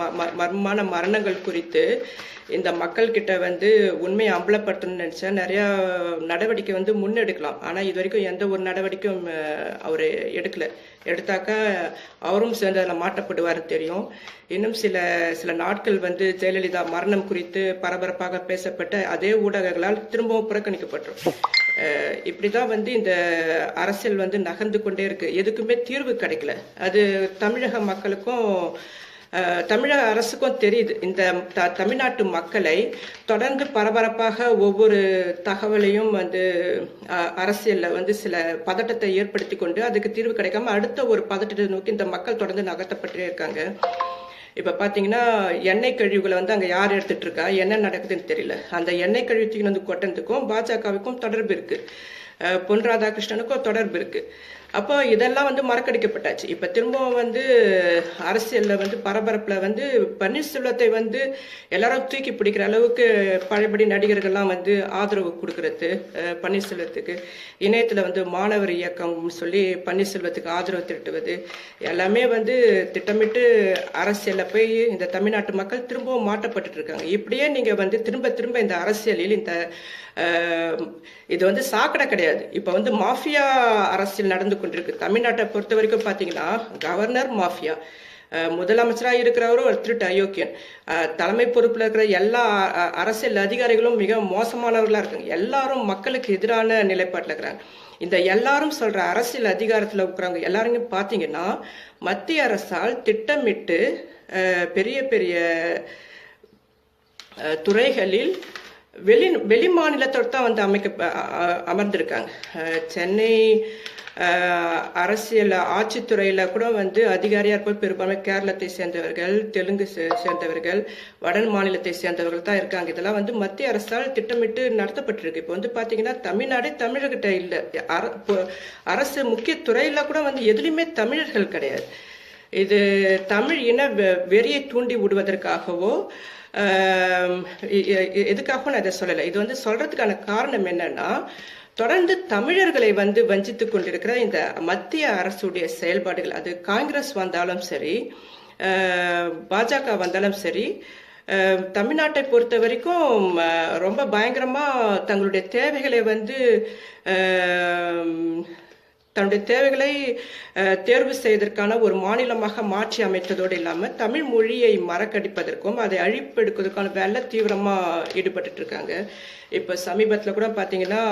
ம- ம- மர்மமான மரணங்கள் குறித்து இந்த மக்கள்கிட்ட வந்து உண்மையை அம்பலப்படுத்தணும்னு நினைச்சா நிறைய நடவடிக்கை வந்து முன்னெடுக்கலாம். ஆனா இது வரைக்கும் எந்த ஒரு நடவடிக்கையும் அவர் எடுக்கல. எடுத்தாக்கா அவரும் சேர்ந்து அதில் மாட்டப்படுவார் தெரியும். இன்னும் சில சில நாட்கள் வந்து ஜெயலலிதா மரணம் குறித்து பரபரப்பாக பேசப்பட்ட அதே ஊடகங்களால் திரும்பவும் புறக்கணிக்கப்பட்டோம் இப்படிதான் வந்து இந்த அரசியல் வந்து நகர்ந்து கொண்டே இருக்கு. எதுக்குமே தீர்வு கிடைக்கல. அது தமிழக மக்களுக்கும் தமிழக அரசுக்கும் தெரியுது. இந்த த தமிழ்நாட்டு மக்களை தொடர்ந்து பரபரப்பாக ஒவ்வொரு தகவலையும் வந்து அரசியலில் வந்து சில பதட்டத்தை ஏற்படுத்தி கொண்டு அதுக்கு தீர்வு கிடைக்காம அடுத்த ஒரு பதட்டத்தை நோக்கி இந்த மக்கள் தொடர்ந்து நகர்த்தப்பட்டே இருக்காங்க. இப்போ பார்த்தீங்கன்னா எண்ணெய் கழிவுகளை வந்து அங்கே யார் எடுத்துட்டு இருக்கா? என்ன நடக்குதுன்னு தெரியல. அந்த எண்ணெய் கழிவு வந்து கொட்டனதுக்கும் பாஜகவுக்கும் தொடர்பு இருக்குது பொன் ராதாகிருஷ்ணனுக்கும் தொடர்பு இருக்குது அப்போ இதெல்லாம் வந்து மறக்கடிக்கப்பட்டாச்சு. இப்போ திரும்பவும் வந்து அரசியலில் வந்து பரபரப்பில் வந்து பன்னீர்செல்வத்தை வந்து எல்லாரும் தூக்கி பிடிக்கிற அளவுக்கு பழையபடி நடிகர்கள்லாம் வந்து ஆதரவு கொடுக்கறது பன்னீர்செல்வத்துக்கு. இணையத்தில் வந்து மாணவர் இயக்கம் சொல்லி பன்னீர்செல்வத்துக்கு ஆதரவு திரட்டுவது எல்லாமே வந்து திட்டமிட்டு அரசியலில் போய் இந்த தமிழ்நாட்டு மக்கள் திரும்பவும் மாட்டப்பட்டுட்டு இருக்காங்க. இப்படியே நீங்கள் வந்து திரும்ப திரும்ப இந்த அரசியலில் இந்த இது வந்து சாக்கடை கிடையாது. இப்போ வந்து மாஃபியா அரசியல் நடந்து கொண்டிருக்கு. தமிழ்நாட்டை பொறுத்த வரைக்கும் பார்த்தீங்கன்னா கவர்னர் மாஃபியா. முதலமைச்சராக இருக்கிறவரும் ஒரு திருட்டு அயோக்கியன். தலைமை பொறுப்பில் இருக்கிற எல்லா அரசியல் அதிகாரிகளும் மிக மோசமானவர்களாக இருக்காங்க. எல்லாரும் மக்களுக்கு எதிரான நிலைப்பாட்டில் இருக்கிறாங்க. இந்த எல்லாரும் சொல்கிற அரசியல் அதிகாரத்தில் இருக்கிறவங்க எல்லாருமே பார்த்தீங்கன்னா மத்திய அரசால் திட்டமிட்டு பெரிய பெரிய துறைகளில் வெளி வெளி மாநிலத்தோடு தான் வந்து அமைக்க அமர்ந்திருக்காங்க. சென்னை அரசியல் ஆட்சித்துறையில் கூட வந்து அதிகாரியாக இருப்பது பெரும்பான்மை கேரளத்தை சேர்ந்தவர்கள் தெலுங்கு சே- சேர்ந்தவர்கள் வட மாநிலத்தை சேர்ந்தவர்கள் தான் இருக்காங்க. இதெல்லாம் வந்து மத்திய அரசால் திட்டமிட்டு நடத்தப்பட்டிருக்கு. இப்போ வந்து பார்த்தீங்கன்னா தமிழ்நாடே தமிழர்கிட்ட இல்லை. அர- இப்போ அரசு முக்கிய துறையில் கூட வந்து எதுலையுமே தமிழர்கள் கிடையாது. இது தமிழ் இன வெ- வெறியை தூண்டி விடுவதற்காகவோ எதுக்காகவும் நான் இதை சொல்லலை. இது வந்து சொல்றதுக்கான காரணம் என்னன்னா தொடர்ந்து தமிழர்களை வந்து வஞ்சித்துக் கொண்டிருக்கிற இந்த மத்திய அரசுடைய செயல்பாடுகள் அது காங்கிரஸ் வந்தாலும் சரி பாஜக வந்தாலும் சரி தமிழ்நாட்டை பொறுத்த வரைக்கும் ரொம்ப பயங்கரமா தங்களுடைய தேவைகளை வந்து தன்னுடைய தேவைகளை தேர்வு செய்வதற்கான ஒரு மாநிலமாக மாற்றி அமைத்ததோடு இல்லாமல் தமிழ் மொழியை மறக்கடிப்பதற்கும் அதை அழிப்பெடுக்கிறதுக்கான வேலை தீவிரமாக ஈடுபட்டுட்டு இருக்காங்க. இப்போ சமீபத்தில் கூட பார்த்தீங்கன்னா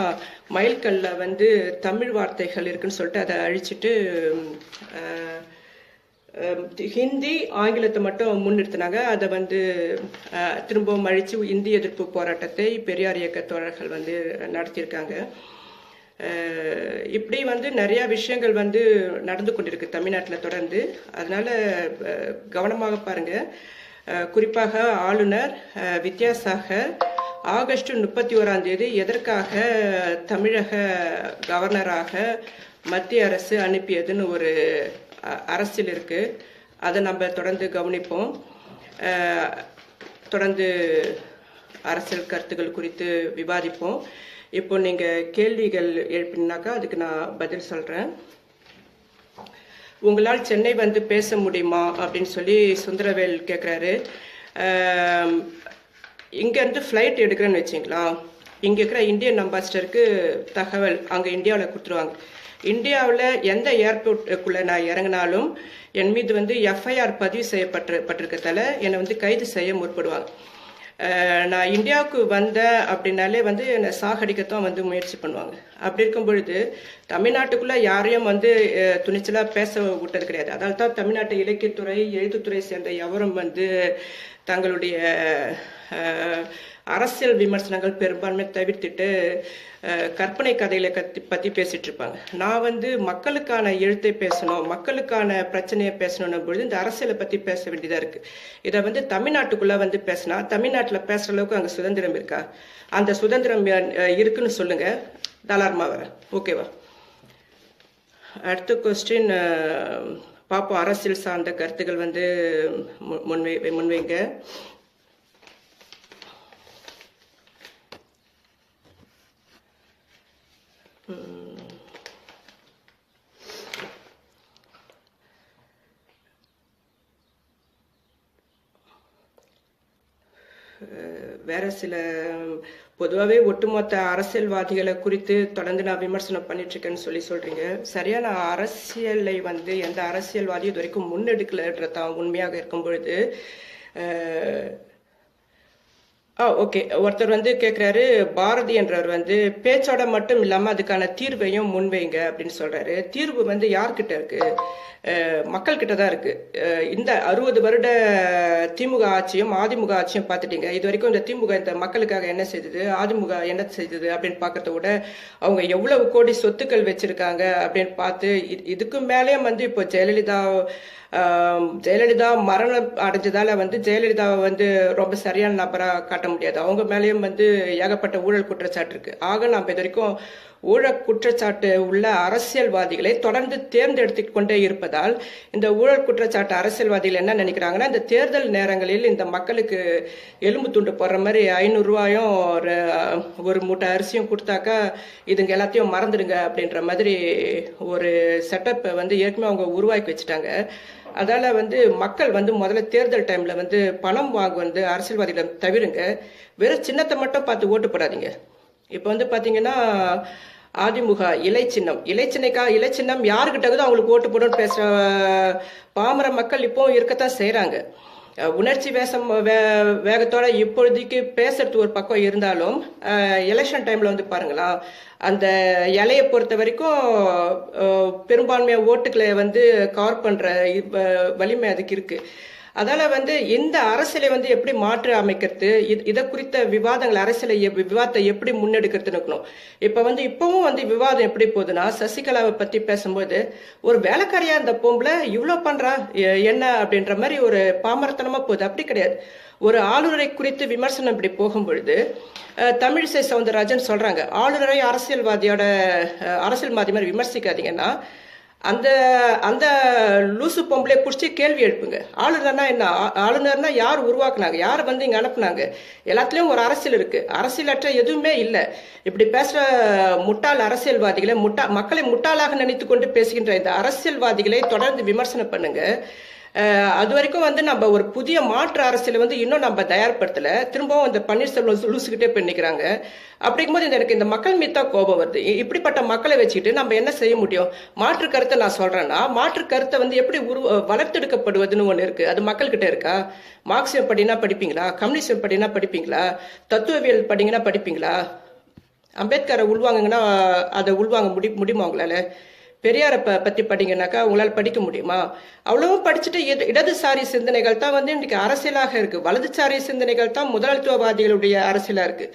மயில்கல்ல வந்து தமிழ் வார்த்தைகள் இருக்குன்னு சொல்லிட்டு அதை அழிச்சிட்டு ஹிந்தி ஆங்கிலத்தை மட்டும் முன்னிறுத்தினாங்க. அதை வந்து திரும்பவும் அழித்து இந்தி எதிர்ப்பு போராட்டத்தை பெரியார் இயக்க தோழர்கள் வந்து நடத்தியிருக்காங்க. இப்படி வந்து நிறையா விஷயங்கள் வந்து நடந்து கொண்டிருக்கு தமிழ்நாட்டில் தொடர்ந்து. அதனால் கவனமாக பாருங்கள் குறிப்பாக ஆளுநர் வித்யாசாகர் ஆகஸ்ட் முப்பத்தி ஓராம் தேதி எதற்காக தமிழக கவர்னராக மத்திய அரசு அனுப்பியதுன்னு ஒரு அரசியல் இருக்குது அதை நம்ம தொடர்ந்து கவனிப்போம். தொடர்ந்து அரசியல் கருத்துக்கள் குறித்து விவாதிப்போம். இப்போ நீங்க கேள்விகள் எழுப்பினாக்கா அதுக்கு நான் பதில் சொல்றேன். உங்களால் சென்னை வந்து பேச முடியுமா அப்படின்னு சொல்லி சுந்தரவேல் கேட்குறாரு இங்கேருந்து ஃப்ளைட் எடுக்கிறேன்னு வச்சிங்களா? இங்கே இருக்கிற இந்தியன் அம்பாசிடருக்கு தகவல் அங்கே இந்தியாவில் கொடுத்துருவாங்க. இந்தியாவில் எந்த ஏர்போர்ட்டுக்குள்ளே நான் இறங்கினாலும் என் மீது வந்து எஃப்ஐஆர் பதிவு செய்யப்பட்டு பட்டிருக்கதால என்னை வந்து கைது செய்ய முற்படுவாங்க. நான் இந்தியாவுக்கு வந்தேன் அப்படின்னாலே வந்து என்னை சாகடிக்கத்தான் வந்து முயற்சி பண்ணுவாங்க. அப்படி இருக்கும் பொழுது தமிழ்நாட்டுக்குள்ள யாரையும் வந்து துணிச்சலா பேச விட்டது கிடையாது. அதனால தான் தமிழ்நாட்டு இலக்கியத்துறை எழுத்துத்துறை சேர்ந்த எவரும் வந்து தங்களுடைய அரசியல் விமர்சனங்கள் பெரும்பான்மை தவிர்த்துட்டு கற்பனை கதைகளை கத்தி பத்தி பேசிட்டு இருப்பாங்க நான் வந்து மக்களுக்கான எழுத்தை பேசணும் மக்களுக்கான பிரச்சனையை பேசணும் பொழுது இந்த அரசியலை பத்தி பேச வேண்டியதா இருக்கு. இதை வந்து தமிழ்நாட்டுக்குள்ள வந்து பேசினா தமிழ்நாட்டுல பேசுற அளவுக்கு அங்க சுதந்திரம் இருக்கா? அந்த சுதந்திரம் இருக்குன்னு சொல்லுங்க. தாராளமா வரேன் ஓகேவா அடுத்த கொஸ்டின் பார்ப்போம் அரசியல் சார்ந்த கருத்துக்கள் வந்து முன்வை முன்வைங்க. வேற சில பொதுவாகவே ஒட்டுமொத்த அரசியல்வாதிகளை குறித்து தொடர்ந்து நான் விமர்சனம் பண்ணிட்டு இருக்கேன்னு சொல்லி சொல்றீங்க. சரியான அரசியலை வந்து எந்த அரசியல்வாதியும் இது வரைக்கும் முன்னெடுக்கலன்றதான் உண்மையாக இருக்கும் பொழுது ஆ ஓகே. ஒருத்தர் வந்து கேட்குறாரு பாரதி என்றவர் வந்து பேச்சோட மட்டும் இல்லாமல் அதுக்கான தீர்வையும் முன்வைங்க அப்படின்னு சொல்றாரு. தீர்வு வந்து யார்கிட்ட இருக்கு? அஹ், மக்கள்கிட்ட தான் இருக்கு. இந்த அறுபது வருட திமுக ஆட்சியும் அதிமுக ஆட்சியும் பார்த்துட்டீங்க. இது வரைக்கும் இந்த திமுக இந்த மக்களுக்காக என்ன செய்தது? அதிமுக என்ன செய்தது? அப்படின்னு பார்க்கறத விட அவங்க எவ்வளவு கோடி சொத்துக்கள் வச்சிருக்காங்க அப்படின்னு பார்த்து இது- இதுக்கு மேலேயும் வந்து இப்போ ஜெயலலிதா ஜெயலலிதா மரணம் அடைஞ்சதால வந்து ஜெயலலிதாவை வந்து ரொம்ப சரியான நபரா காட்ட முடியாது. அவங்க மேலேயும் வந்து ஏகப்பட்ட ஊழல் குற்றச்சாட்டு இருக்கு. ஆக நாம் இது வரைக்கும் ஊழல் குற்றச்சாட்டு உள்ள அரசியல்வாதிகளை தொடர்ந்து தேர்ந்தெடுத்து கொண்டே இருப்பதால் இந்த ஊழல் குற்றச்சாட்டு அரசியல்வாதிகள் என்ன நினைக்கிறாங்கன்னா இந்த தேர்தல் நேரங்களில் இந்த மக்களுக்கு எலும்பு துண்டு போடுற மாதிரி ஐநூறுரூவாயும் ஒரு ஒரு மூட்டை அரிசியும் கொடுத்தாக்கா இதுங்க எல்லாத்தையும் மறந்துடுங்க அப்படின்ற மாதிரி ஒரு செட்டப்பை வந்து ஏற்கனவே அவங்க உருவாக்கி வச்சுட்டாங்க. அதால வந்து மக்கள் வந்து முதல்ல தேர்தல் டைமில் வந்து பணம் வாங்க வந்து அரசியல்வாதிகளை தவிருங்க. வெறும் சின்னத்தை மட்டும் பார்த்து ஓட்டு போடாதீங்க. இப்போ வந்து பார்த்தீங்கன்னா அதிமுக இலை சின்னம். இலை சின்னக்கா இலை சின்னம் யாருக்கிட்ட அவங்களுக்கு ஓட்டு போடணும்னு பேசுகிற பாமர மக்கள் இப்போ இருக்கத்தான் செய்கிறாங்க உணர்ச்சி வேசம் வே- வேகத்தோட இப்பொழுதைக்கு பேசுறது ஒரு பக்கம் இருந்தாலும் எலெக்ஷன் டைம்ல வந்து பாருங்களா அந்த இலையை பொறுத்த வரைக்கும் பெரும்பான்மையாக ஓட்டுக்களை வந்து கவர் பண்ற வலிமை அதுக்கு இருக்கு. அதால வந்து இந்த அரசியலை வந்து எப்படி மாற்று அமைக்கிறது? இதை குறித்த விவாதங்கள் அரசியலை எப்- விவாதத்தை எப்படி முன்னெடுக்கிறதுன்னு இருக்கணும். இப்ப வந்து இப்பவும் வந்து விவாதம் எப்படி போகுதுன்னா சசிகலாவை பத்தி பேசும்போது ஒரு வேலைக்காரியா இந்த பொம்பளை இவ்வளவு பண்றா? என்ன அப்படின்ற மாதிரி ஒரு பாமரத்தனமா போகுது. அப்படி கிடையாது. ஒரு ஆளுநரை குறித்து விமர்சனம் இப்படி போகும்பொழுது தமிழிசை சவுந்தரராஜன் சொல்றாங்க ஆளுநரை அரசியல்வாதியோட அரசியல்வாதி மாதிரி விமர்சிக்காதீங்கன்னா அந்த அந்த லூசு பொம்பளை பிடிச்சி கேள்வி எழுப்புங்க. ஆளுநர்னா என்ன? ஆ- ஆளுநர்னா யார் உருவாக்குனாங்க? யார் வந்து இங்க அனுப்புனாங்க? எல்லாத்துலயும் ஒரு அரசியல் இருக்கு. அரசியலற்ற எதுவுமே இல்லை. இப்படி பேசுற முட்டாள் அரசியல்வாதிகளை முட்டா மக்களை முட்டாளாக நினைத்து கொண்டு பேசுகின்ற இந்த அரசியல்வாதிகளை தொடர்ந்து விமர்சனம் பண்ணுங்க. அது வரைக்கும் வந்து நம்ம ஒரு புதிய மாற்று அரசியலை வந்து இன்னும் நம்ம தயார்படுத்தல. திரும்பவும் இந்த பன்னீர்செல்வம் லூசுக்கிட்டே போய் நிக்கிறாங்க. அப்படிங்கும்போது இந்த எனக்கு இந்த மக்கள் மீது தான் கோபம் வருது. இப்படிப்பட்ட மக்களை வச்சுக்கிட்டு நம்ம என்ன செய்ய முடியும்? மாற்று கருத்தை நான் சொல்றேன்னா மாற்று கருத்தை வந்து எப்படி உரு வளர்த்தெடுக்கப்படுவதுன்னு ஒண்ணு இருக்கு. அது மக்கள்கிட்ட இருக்கா? மார்க்சியம் படினா படிப்பீங்களா? கம்யூனிசம் படினா படிப்பீங்களா? தத்துவவியல் படிங்கன்னா படிப்பீங்களா? அம்பேத்கரை உள்வாங்கன்னா அதை உள்வாங்க முடி முடியுமா உங்களால? பெரியாரை ப பத்தி படிங்கனாக்கா உங்களால் படிக்க முடியுமா? அவ்வளவும் படிச்சுட்டு இட- இடதுசாரி சிந்தனைகள் தான் வந்து இன்னைக்கு அரசியலாக இருக்கு. வலதுசாரி சிந்தனைகள் தான் முதலாளித்துவவாதிகளுடைய அரசியலா இருக்கு.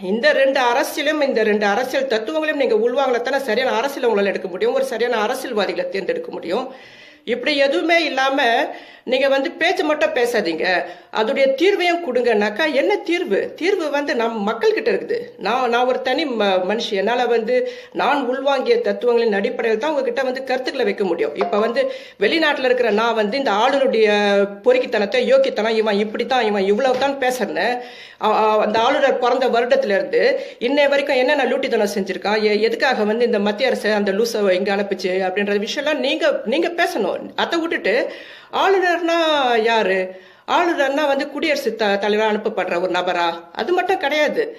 இந்த ரெண்டு அரசியலும் இந்த ரெண்டு அரசியல் தத்துவங்களையும் நீங்க உள்வாங்கலத்தானே சரியான அரசியல் உங்களால் எடுக்க முடியும். ஒரு சரியான அரசியல்வாதிகளை தேர்ந்தெடுக்க முடியும். இப்படி எதுவுமே இல்லாம நீங்க வந்து பேச்சு மட்டும் பேசாதீங்க. அதோடைய தீர்வையும் கொடுங்கனாக்கா என்ன தீர்வு? தீர்வு வந்து நம் மக்கள் கிட்ட இருக்குது. நான் நான் ஒரு தனி ம- மனுஷன் என்னால வந்து நான் உள்வாங்கிய தத்துவங்களின் அடிப்படையில் தான் உங்ககிட்ட வந்து கருத்துக்களை வைக்க முடியும். இப்ப வந்து வெளிநாட்டுல இருக்கிற நான் வந்து இந்த ஆளுநருடைய பொறுக்கித்தனத்தை யோக்கித்தனம் இவன் இப்படித்தான் இவன் இவ்வளவு தான் பேசுறேன்னு அந்த ஆளுநர் பிறந்த வருடத்துல இருந்து இன்னை வரைக்கும் என்னென்ன லூட்டித்தனம் செஞ்சிருக்கான்? எதுக்காக வந்து இந்த மத்திய அரசு அந்த லூசை இங்க அனுப்பிச்சு? அப்படின்ற விஷயம்லாம் நீங்க நீங்க பேசணும். அதை விட்டுட்டு ஆளுநர்னா யாரு? ஆளுநர்னா வந்து குடியரசு த தலைவராக அனுப்பப்படுற ஒரு நபரா? அது மட்டும் கிடையாது.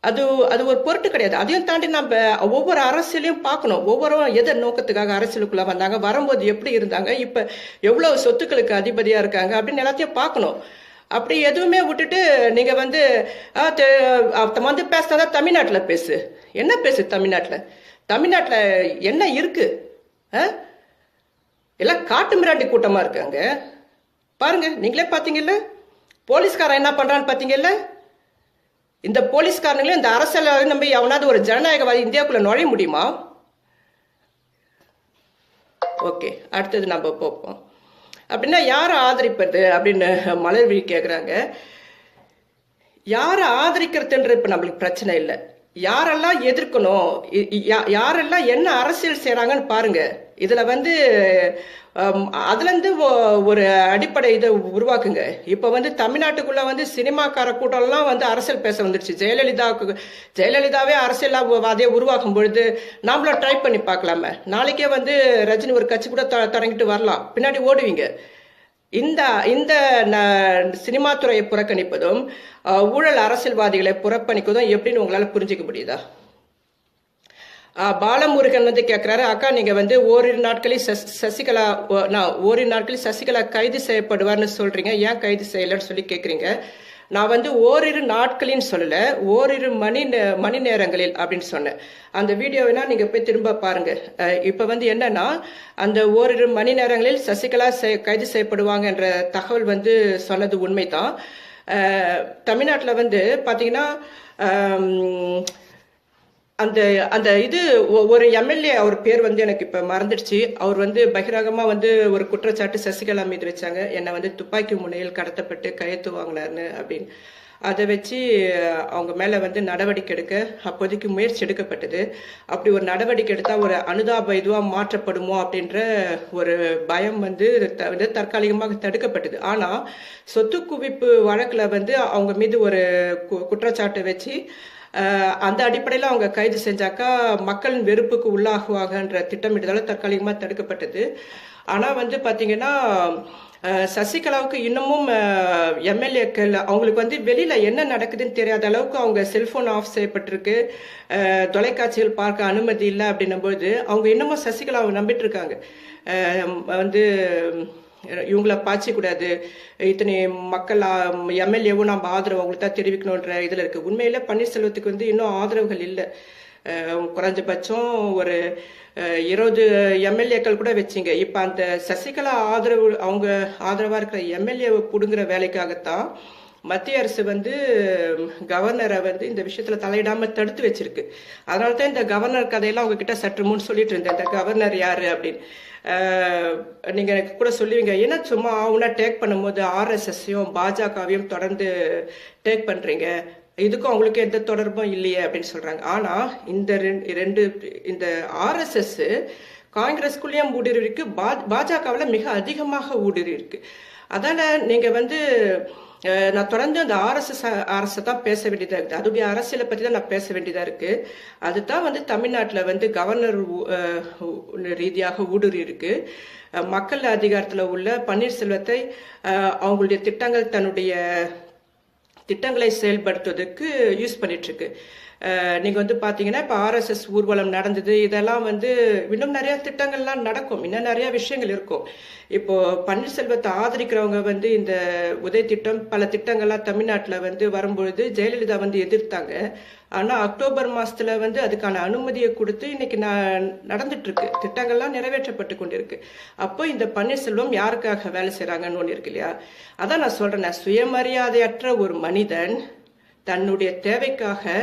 அது அது ஒரு பொருட்டு கிடையாது. அதையும் தாண்டி நம்ம ஒவ்வொரு அரசியலையும் பார்க்கணும். ஒவ்வொரு எதை நோக்கத்துக்காக அரசியலுக்குள்ள வந்தாங்க. வரும்போது எப்படி இருந்தாங்க? இப்ப எவ்வளவு சொத்துக்களுக்கு அதிபதியா இருக்காங்க? அப்படின்னு எல்லாத்தையும் பார்க்கணும். அப்படி எதுவுமே விட்டுட்டு நீங்க வந்து வந்து பேசினா தமிழ்நாட்டில் பேசு. என்ன பேசு தமிழ்நாட்டில்? தமிழ்நாட்டில் என்ன இருக்கு? ஆ? எல்லாம் காட்டு மிராண்டி கூட்டமாக இருக்காங்க பாருங்க நீங்களே பார்த்தீங்கல்ல போலீஸ்காரன் என்ன பண்ணுறான்னு பார்த்தீங்கல்ல இந்த போலீஸ்காரங்களே இந்த அரசியல் நம்பி எவனாவது ஒரு ஜனநாயகவாதி இந்தியாவுக்குள்ள நுழைய முடியுமா? ஓகே அடுத்தது நம்ம பார்ப்போம் அப்படின்னா யாரை ஆதரிப்பது அப்படின்னு மலர்விழி கேட்குறாங்க யாரை ஆதரிக்கிறதுன்ற இப்போ நம்மளுக்கு பிரச்சனை இல்லை. யாரெல்லாம் எதிர்க்கணும்? இ- யா- யாரெல்லாம் என்ன அரசியல் செய்கிறாங்கன்னு பாருங்கள் இதில் வந்து அதுலேருந்து ஒரு அடிப்படை இதை உருவாக்குங்க. இப்போ வந்து தமிழ்நாட்டுக்குள்ள வந்து சினிமாக்கார கூட்டம்லாம் வந்து அரசியல் பேச வந்துருச்சு. ஜெயலலிதாவுக்கு ஜெயலலிதாவே அரசியல்வாதியை உருவாக்கும் பொழுது நாமளும் ட்ரை பண்ணி பார்க்கலாமே. நாளைக்கே வந்து ரஜினி ஒரு கட்சி கூட த- தொடங்கிட்டு வரலாம். பின்னாடி ஓடுவீங்க. இந்த இந்த சினிமா துறையை புறக்கணிப்பதும் ஊழல் அரசியல்வாதிகளை புறக்கணிப்பதும் எப்படின்னு உங்களால் புரிஞ்சிக்க முடியுதா? பாலமுருகன் வந்து கேட்கிறாரு அக்கா நீங்க வந்து ஓரிரு நாட்களில் சஸ்- சசிகலா ஓ- நான் ஓரிரு நாட்களில் சசிகலா கைது செய்யப்படுவார்னு சொல்றீங்க. ஏன் கைது செய்யலன்னு சொல்லி கேட்குறீங்க நான் வந்து ஓரிரு நாட்களின்னு சொல்லல ஓரிரு மணி நே- மணி நேரங்களில் அப்படின்னு சொன்னேன். அந்த வீடியோவைனா நீங்க போய் திரும்ப பாருங்க. இப்போ வந்து என்னன்னா அந்த ஓரிரு மணி நேரங்களில் சசிகலா செய்- கைது செய்யப்படுவாங்க என்ற தகவல் வந்து சொன்னது உண்மைதான். தமிழ்நாட்டில் வந்து பார்த்தீங்கன்னா அந்த அந்த இது ஒரு எம்எல்ஏ அவர் பேர் வந்து எனக்கு இப்ப மறந்துடுச்சு. அவர் வந்து பகிரங்கமா வந்து ஒரு குற்றச்சாட்டு சசிகலா மீது வச்சாங்க. என்னை வந்து துப்பாக்கி முனையில் கடத்தப்பட்டு கையெழுத்து வாங்கினாருன்னு அப்படின்னு. அதை வச்சு அவங்க மேல வந்து நடவடிக்கை எடுக்க அப்போதைக்கு முயற்சி எடுக்கப்பட்டது. அப்படி ஒரு நடவடிக்கை எடுத்தா ஒரு அனுதாப இதுவா மாற்றப்படுமோ அப்படின்ற ஒரு பயம் வந்து த- வந்து தற்காலிகமாக தடுக்கப்பட்டது. ஆனா சொத்து குவிப்பு வழக்குல வந்து அவங்க மீது ஒரு கு- வச்சு அந்த அடிப்படையில் அவங்க கைது செஞ்சாக்கா மக்களின் வெறுப்புக்கு உள்ளாகுவாகன்ற திட்டமிடுதல தற்காலிகமாக தடுக்கப்பட்டது. ஆனால் வந்து பார்த்தீங்கன்னா சசிகலாவுக்கு இன்னமும் எம்எல்ஏக்கள் அவங்களுக்கு வந்து வெளியில் என்ன நடக்குதுன்னு தெரியாத அளவுக்கு அவங்க செல்ஃபோன் ஆஃப் செய்யப்பட்டிருக்கு. தொலைக்காட்சியில் தொலைக்காட்சிகள் பார்க்க அனுமதி இல்லை அப்படின்னும்போது அவங்க இன்னமும் சசிகலாவை நம்பிட்டு இருக்காங்க. வந்து இவங்கள பாய்ச்சிக்கூடாது இத்தனை மக்கள் எம்எல்ஏவும் நம்ம ஆதரவு அவங்களுக்கு தான் தெரிவிக்கணுன்ற இதில் இருக்குது உண்மையில் பன்னீர்செல்வத்துக்கு வந்து இன்னும் ஆதரவுகள் இல்லை. குறைஞ்சபட்சம் ஒரு இருபது எம்எல்ஏக்கள் கூட வச்சிங்க. இப்போ அந்த சசிகலா ஆதரவு அவங்க ஆதரவாக இருக்கிற எம்எல்ஏவை பிடுங்குற வேலைக்காகத்தான் மத்திய அரசு வந்து கவர்னரை வந்து இந்த விஷயத்துல தலையிடாம தடுத்து வச்சிருக்கு. அதனால தான் இந்த கவர்னர் கதையெல்லாம் உங்ககிட்ட சற்று முன் சொல்லிட்டு இருந்தேன். இந்த கவர்னர் யாரு அப்படின்னு. நீங்கள் எனக்கு கூட சொல்லுவீங்க ஏன்னா சும்மா அவனா டேக் பண்ணும்போது ஆர்எஸ்எஸ்ஸையும் பாஜகவையும் தொடர்ந்து டேக் பண்ணுறீங்க இதுக்கும் அவங்களுக்கு எந்த தொடர்பும் இல்லையே அப்படின்னு சொல்கிறாங்க ஆனால் இந்த ரெண்டு ரெண்டு இந்த ஆர்எஸ்எஸ் காங்கிரஸ்குள்ளேயும் ஊடுருவி இருக்கு பாஜகவில் மிக அதிகமாக ஊடுருவி இருக்கு அதால நீங்கள் வந்து நான் தொடர்ந்து அந்த ஆர்எஸ்எஸ் அரசை தான் பேச வேண்டியதாக இருக்குது. அதோடைய அரசியலை பற்றி தான் நான் பேச வேண்டியதாக இருக்குது அதுதான் வந்து தமிழ்நாட்டில் வந்து கவர்னர் ரீதியாக ஊடுருவி இருக்குது மக்கள் அதிகாரத்தில் உள்ள பன்னீர்செல்வத்தை அவங்களுடைய திட்டங்கள் தன்னுடைய திட்டங்களை செயல்படுத்துவதற்கு யூஸ் பண்ணிட்டு இருக்கு. நீங்கள் வந்து பார்த்தீங்கன்னா இப்போ ஆர்எஸ்எஸ் ஊர்வலம் நடந்தது. இதெல்லாம் வந்து இன்னும் நிறைய திட்டங்கள்லாம் நடக்கும். இன்னும் நிறைய விஷயங்கள் இருக்கும். இப்போ பன்னீர்செல்வத்தை ஆதரிக்கிறவங்க வந்து இந்த உதய திட்டம் பல திட்டங்கள்லாம் தமிழ்நாட்டில் வந்து வரும்பொழுது ஜெயலலிதா வந்து எதிர்த்தாங்க. ஆனால் அக்டோபர் மாதத்தில் வந்து அதுக்கான அனுமதியை கொடுத்து இன்னைக்கு நான் நடந்துட்டுருக்கு. திட்டங்கள்லாம் நிறைவேற்றப்பட்டு கொண்டிருக்கு. அப்போ இந்த பன்னீர்செல்வம் யாருக்காக வேலை செய்கிறாங்கன்னு ஒன்று இருக்கு இல்லையா? அதான் நான் சொல்கிறேன் நான் சுயமரியாதையற்ற ஒரு மனிதன் தன்னுடைய தேவைக்காக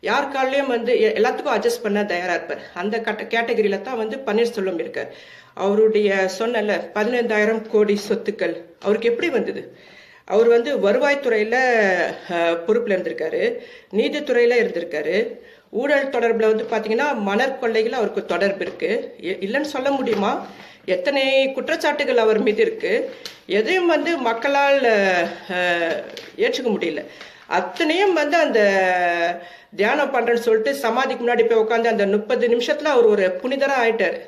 யார் கால்லையும் வந்து எ- எல்லாத்துக்கும் அட்ஜஸ்ட் பண்ண தயாரா இருப்பார். அந்த கட்ட கேட்டகரியில தான் வந்து பன்னீர்செல்வம் இருக்கார். அவருடைய சொன்னல பதினைந்தாயிரம் கோடி சொத்துக்கள். அவருக்கு எப்படி வந்தது? அவர் வந்து வருவாய்த்துறையில அஹ், பொறுப்புல இருந்திருக்காரு. நீதித்துறையில இருந்திருக்காரு. ஊழல் தொடர்புல வந்து பாத்தீங்கன்னா மணற்கொள்ளைகள் அவருக்கு தொடர்பு இருக்கு. இல்லைன்னு சொல்ல முடியுமா? எத்தனை குற்றச்சாட்டுகள் அவர் மீது இருக்கு. எதையும் வந்து மக்களால் ஏற்றுக்க முடியல. அத்தனையும் வந்து அந்த தியானம் பண்றேன்னு சொல்லிட்டு சமாதிக்கு முன்னாடி போய் உட்காந்து அந்த முப்பது நிமிஷத்துல அவர் ஒரு புனிதரா ஆயிட்டார்.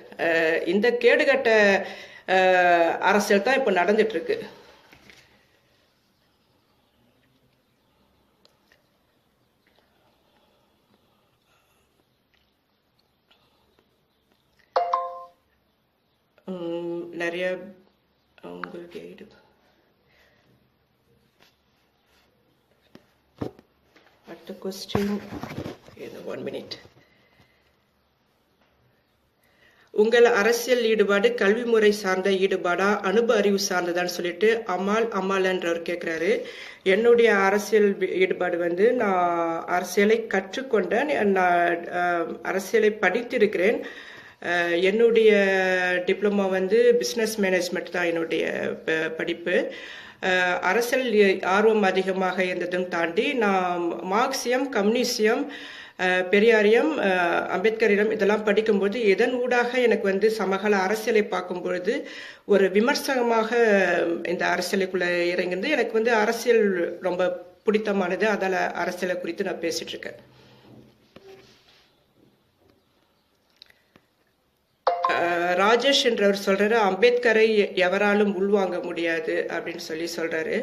இந்த கேடுகட்ட அரசியல் தான் இப்ப நடந்துட்டு இருக்கு நிறைய உங்களுக்கு the question. In one minute உங்கள் அரசியல் ஈடுபாடு கல்வி முறை சார்ந்த ஈடுபாடா? அனுபவ அறிவு சார்ந்ததான்னு சொல்லிட்டு அமால் அமால்ன்றவர் கேட்குறாரு என்னுடைய அரசியல் ஈடுபாடு வந்து நான் அரசியலை கற்றுக்கொண்டேன் நான் அரசியலை படித்திருக்கிறேன். என்னுடைய டிப்ளமா வந்து பிஸ்னஸ் மேனேஜ்மெண்ட் தான் என்னுடைய ப- படிப்பு. அரசியல் ஆர்வம் அதிகமாக இருந்ததும் தாண்டி நான் மார்க்சியம் கம்யூனிசியம் பெரியாரியம் அம்பேத்கரிடம் இதெல்லாம் படிக்கும்போது இதன் ஊடாக எனக்கு வந்து சமகால அரசியலை பார்க்கும்பொழுது ஒரு விமர்சனமாக இந்த அரசியலுக்குள்ளே இறங்கிருந்து எனக்கு வந்து அரசியல் ரொம்ப பிடித்தமானது. அதால் அரசியலை குறித்து நான் பேசிகிட்ருக்கேன் ராஜேஷ் என்றவர் சொல்றாரு அம்பேத்கரை எவராலும் உள்வாங்க முடியாது அப்படின்னு சொல்லி சொல்றாரு.